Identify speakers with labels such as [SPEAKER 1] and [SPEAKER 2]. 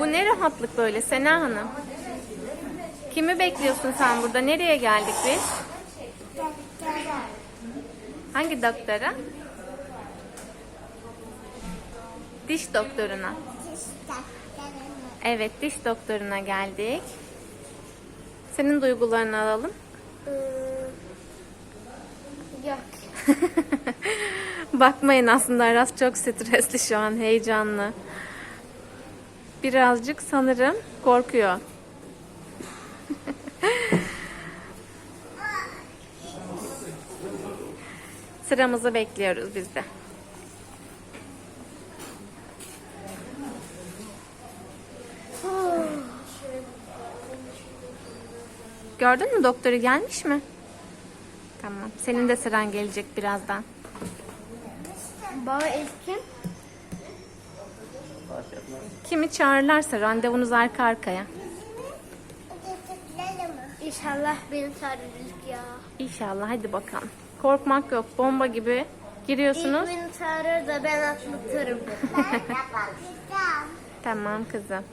[SPEAKER 1] Bu ne rahatlık böyle Sena Hanım? Kimi bekliyorsun sen burada? Nereye geldik biz? Hangi doktora? Diş doktoruna. Evet, diş doktoruna geldik. Senin duygularını alalım.
[SPEAKER 2] Yok.
[SPEAKER 1] Bakmayın aslında Aras çok stresli şu an, heyecanlı. Birazcık sanırım korkuyor. Sıramızı bekliyoruz biz de. Gördün mü doktoru gelmiş mi? Tamam. Senin de sıran gelecek birazdan.
[SPEAKER 2] Baba ilkim.
[SPEAKER 1] Kimi çağırırlarsa randevunuz arka arkaya.
[SPEAKER 2] İnşallah beni çağırırız ya.
[SPEAKER 1] İnşallah hadi bakalım. Korkmak yok. Bomba gibi giriyorsunuz.
[SPEAKER 2] İlk beni çağırır da ben atlatırım.
[SPEAKER 1] Tamam kızım.